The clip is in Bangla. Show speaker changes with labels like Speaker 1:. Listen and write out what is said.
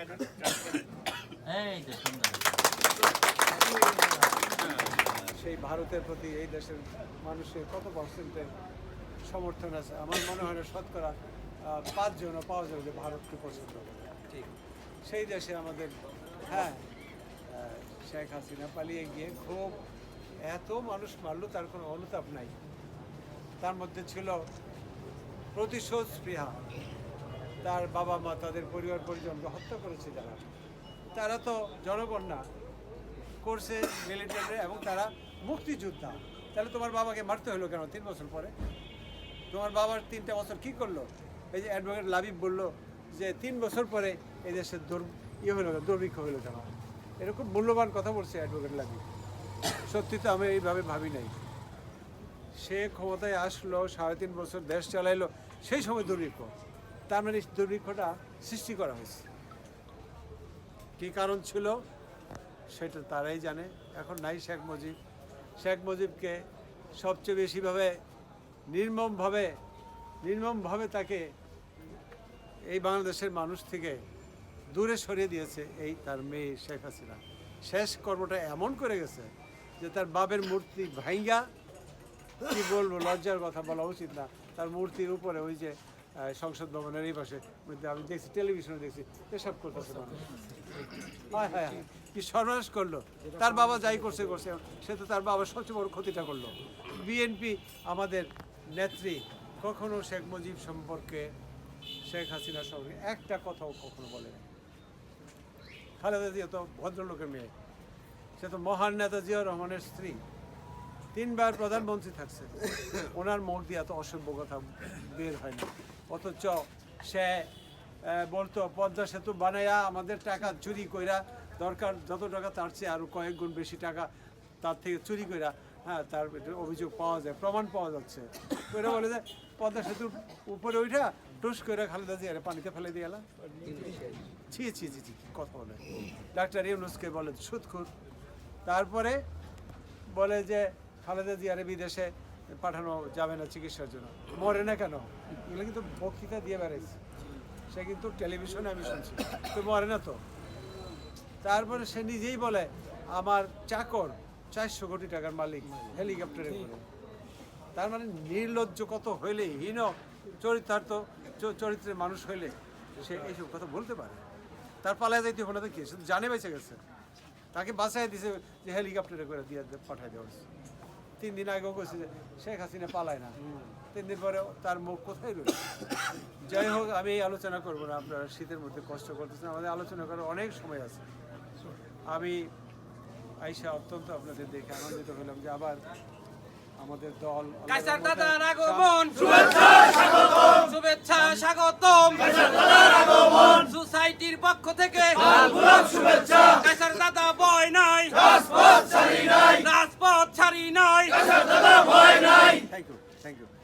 Speaker 1: এই যে সুন্দর।
Speaker 2: সেই ভারতের প্রতি এই দেশের মানুষের কত পার্সেন্টের সমর্থন আছে? আমার মনে হয় না শতকরা পাঁচজন পাওয়া যাবে যে ভারতকে পছন্দ করে। ঠিক। সেই দেশে আমাদের হ্যাঁ শেখ হাসিনা পালিয়ে গিয়ে খুব এত মানুষ মারলো তার কোনো অনুতাপ নাই। তার মধ্যে ছিল প্রতিশোধ স্পৃহা। তার বাবা মা, তাদের পরিবার পরিজনকে হত্যা করেছে যারা। তারা তো জনগণ না। করছে মিলিটারি এবং তারা মুক্তিযোদ্ধা। তাহলে তোমার বাবাকে মারতে হলো কেন তিন বছর পরে? তোমার বাবার তিনটা বছর কি করল? এই যে অ্যাডভোকেট লাবিব বলল যে তিন বছর পরে এই দেশের দুর ইয়ে হলো দুর্ভিক্ষ হলো কেন? এরকম মূল্যবান কথা বলছে অ্যাডভোকেট লাবিব। সত্যি তো আমি এইভাবে ভাবি নাই। সে ক্ষমতায় আসলো, সাড়ে তিন বছর দেশ চালাইলো, সেই সময় দুর্ভিক্ষ। তার মানে দুর্ভিক্ষটা সৃষ্টি করা হয়েছে। কী কারণ ছিল সেটা তারাই জানে। এখন নাই শেখ মুজিব। শেখ মুজিবকে সবচেয়ে বেশিভাবে নির্মমভাবে নির্মমভাবে তাকে এই বাংলাদেশের মানুষ থেকে দূরে সরিয়ে দিয়েছে এই তার মেয়ে শেখ হাসিনা। শেষ কর্মটা এমন করে গেছে যে তার বাবের মূর্তি ভাইঙ্গা। কি বলব, লজ্জার কথা বলা উচিত না। তার মূর্তির উপরে ওই যে সংসদ ভবনের এই পাশে আমি দেখছি টেলিভিশনে দেখছি, এসব করতেছে মানুষ। হায় হায় কি সর্বনাশ করল। তার বাবা যাই করছে করছে, সে তো তার বাবার সবচেয়ে বড় ক্ষতিটা করল। বিএনপি, আমাদের নেত্রী, কখনো শেখ মুজিব সম্পর্কে, শেখ হাসিনা সম্পর্কে একটা কথাও কখনো বলে খালেদা জিয়া তো ভদ্রলোকের মেয়ে। সে তো মহান নেতা জিয়া রহমানের স্ত্রী। তিনবার প্রধানমন্ত্রী থাকছে। ওনার মুখ দিয়ে এত অসভ্য কথা বের হয় না। অথচ সে বলতো, পদ্মা সেতু বানাইয়া আমাদের টাকা চুরি কইরা দরকার যত টাকা তার চেয়ে আরও কয়েক গুণ বেশি টাকা তার থেকে চুরি কইরা হ্যাঁ তার অভিযোগ পাওয়া যায়, প্রমাণ পাওয়া যাচ্ছে। ওরা বলে যে, পদ্মা সেতুর উপরে ওইটা টুস করে খালেদা জিয়ার পানিতে ফেলে দিয়ে এলাম ছি ছি ছি ছি, কথা বলে। ডাক্তার ইউনুসকে বলে সুদখুর তারপরে বলে যে, খালেদা জিয়ারে বিদেশে পাঠানো যাবে না চিকিৎসার জন্য। মরে না কেন? এগুলো কিন্তু বক্তৃতা দিয়ে বেড়াইছে। সে কিন্তু টেলিভিশনে আমি শুনছি। তো মরে না তো? তারপরে সে নিজেই বলে, আমার চাকর চারশো কোটি টাকার মালিক, হেলিকপ্টারে করে। তার মানে নির্লজ্জ কত হইলে, হীন চরিতার্থ চ- চরিত্রের মানুষ হইলে সে এইসব কথা বলতে পারে। তার পালায় যাইতে হলো তো কি তো জানে বেঁচে গেছে। তাকে বাঁচাই দিছে যে হেলিকপ্টারে করে দিয়ে পাঠাই দেওয়া। তিন দিন আগেও কইছে যে শেখ হাসিনা পালায় না। তিন দিন পরে তার মুখ কোথায় রইল? যাই হোক আমি এই আলোচনা করব না আপনারা শীতের মধ্যে কষ্ট করতেছেন আমাদের আলোচনা করার অনেক সময় আছে। আমি আইসা অত্যন্ত আপনাদের দেখে আনন্দিত হলাম যে আবার আমাদের দল আল্লাহর
Speaker 3: কাইসার দাদার আগমন শুভেচ্ছা স্বাগতম। শুভেচ্ছা স্বাগতম। সোসাইটির পক্ষ থেকে শুভেচ্ছা। কাইসার দাদা Thank you.